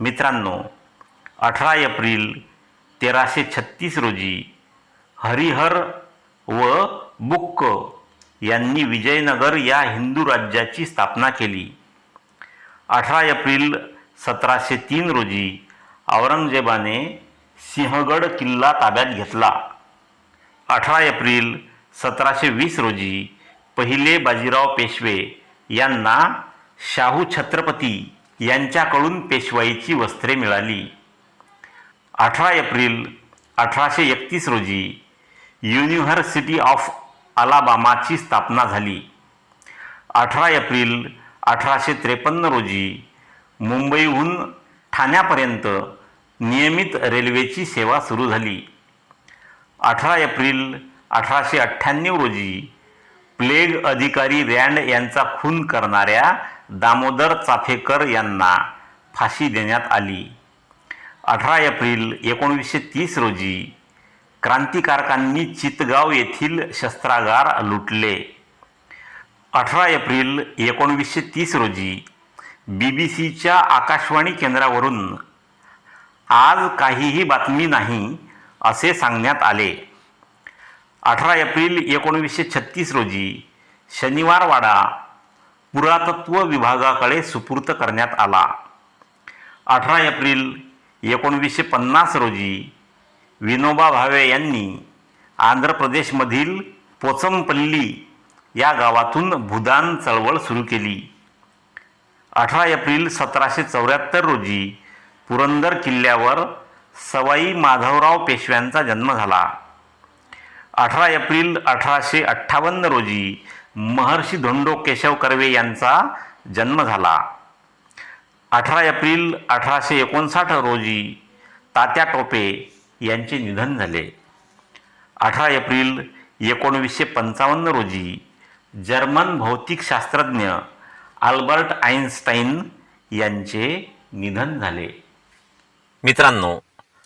मित्रांनो अठरा एप्रिल तेराशे छत्तीस रोजी हरिहर व बुक्क यांनी विजयनगर या हिंदू राज्याची स्थापना केली. अठरा एप्रिल सतराशे तीन रोजी औरंगजेबाने सिंहगड किल्ला ताब्यात घेतला. अठरा एप्रिल सतराशे वीस रोजी पहिले बाजीराव पेशवे यांना शाहू छत्रपती यांच्याकडून पेशवाईची वस्त्रे मिळाली. अठरा एप्रिल अठराशे एकतीस रोजी युनिव्हर्सिटी ऑफ अलाबामाची स्थापना झाली. अठरा एप्रिल अठराशे त्रेपन्न रोजी मुंबईहून ठाण्यापर्यंत नियमित रेल्वेची सेवा सुरू झाली. अठरा एप्रिल अठराशे अठ्ठ्याण्णव रोजी प्लेग अधिकारी रँड यांचा खून करणाऱ्या दामोदर चाफेकर यांना फाशी देण्यात आली. अठरा एप्रिल एकोणीसशे तीस रोजी क्रांतिकारकांनी चितगाव येथील शस्त्रागार लुटले. अठरा एप्रिल एकोणवीसशे तीस रोजी बी बी सीच्या आकाशवाणी केंद्रावरून आज काहीही बातमी नाही असे सांगण्यात आले. अठरा एप्रिल एकोणवीसशे छत्तीस रोजी शनिवारवाडा पुरातत्व विभागाकडे सुपूर्त करण्यात आला. अठरा एप्रिल एकोणवीसशे पन्नास रोजी विनोबा भावे यांनी आंध्र प्रदेशमधील पोचमपल्ली या गावातून भूदान चळवळ सुरू केली. अठरा एप्रिल सतराशे चौऱ्याहत्तर रोजी पुरंदर किल्ल्यावर सवाई माधवराव पेशव्यांचा जन्म झाला. अठरा एप्रिल अठराशे अठ्ठावन्न रोजी महर्षी धोंडो केशव कर्वे यांचा जन्म झाला. अठरा एप्रिल अठराशे एकोणसाठ रोजी तात्या टोपे यांचे निधन झाले. अठरा एप्रिल एकोणवीसशे पंचावन्न रोजी जर्मन भौतिकशास्त्रज्ञ आल्बर्ट आईन्स्टाईन यांचे निधन झाले. मित्रांनो